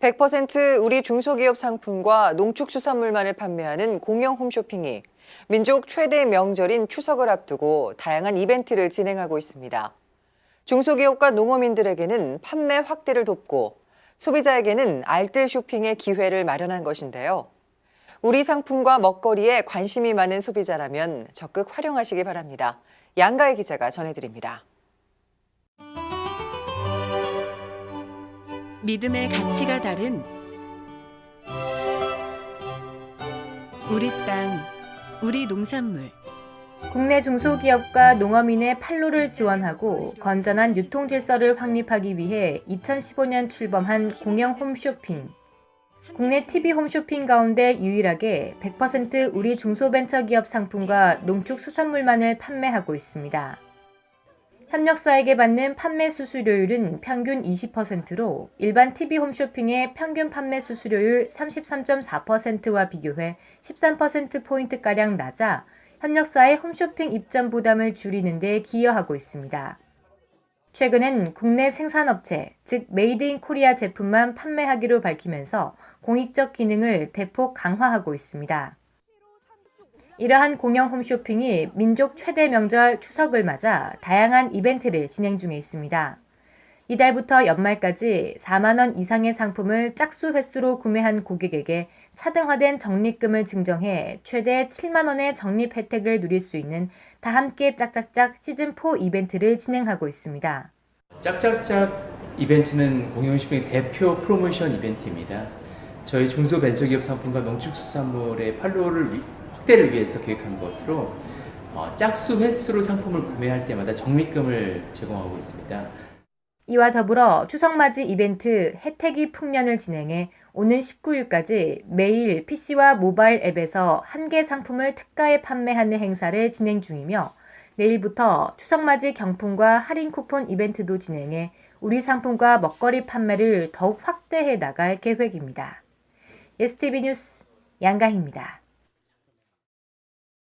100% 우리 중소기업 상품과 농축수산물만을 판매하는 공영 홈쇼핑이 민족 최대 명절인 추석을 앞두고 다양한 이벤트를 진행하고 있습니다. 중소기업과 농어민들에게는 판매 확대를 돕고 소비자에게는 알뜰 쇼핑의 기회를 마련한 것인데요. 우리 상품과 먹거리에 관심이 많은 소비자라면 적극 활용하시기 바랍니다. 양가희 기자가 전해드립니다. 믿음의 가치가 다른 우리 땅, 우리 농산물. 국내 중소기업과 농어민의 판로를 지원하고 건전한 유통 질서를 확립하기 위해 2015년 출범한 공영 홈쇼핑. 국내 TV 홈쇼핑 가운데 유일하게 100% 우리 중소벤처기업 상품과 농축수산물만을 판매하고 있습니다. 협력사에게 받는 판매 수수료율은 평균 20%로 일반 TV 홈쇼핑의 평균 판매 수수료율 33.4%와 비교해 13%포인트가량 낮아 협력사의 홈쇼핑 입점 부담을 줄이는 데 기여하고 있습니다. 최근엔 국내 생산업체, 즉 메이드 인 코리아 제품만 판매하기로 밝히면서 공익적 기능을 대폭 강화하고 있습니다. 이러한 공영 홈쇼핑이 민족 최대 명절 추석을 맞아 다양한 이벤트를 진행 중에 있습니다. 이달부터 연말까지 4만원 이상의 상품을 짝수 횟수로 구매한 고객에게 차등화된 적립금을 증정해 최대 7만원의 적립 혜택을 누릴 수 있는 다 함께 짝짝짝 시즌4 이벤트를 진행하고 있습니다. 짝짝짝 이벤트는 공영쇼핑 대표 프로모션 이벤트입니다. 저희 중소벤처기업 상품과 농축수산물의 위- 확대를 위해서 계획한 것으로 어, 짝수 횟수로 상품을 구매할 때마다 적립금을 제공하고 있습니다. 이와 더불어 추석 맞이 이벤트 혜택이 풍년을 진행해 오는 19일까지 매일 PC와 모바일 앱에서 한 개 상품을 특가에 판매하는 행사를 진행 중이며 내일부터 추석 맞이 경품과 할인 쿠폰 이벤트도 진행해 우리 상품과 먹거리 판매를 더욱 확대해 나갈 계획입니다. STV 뉴스 양가희입니다.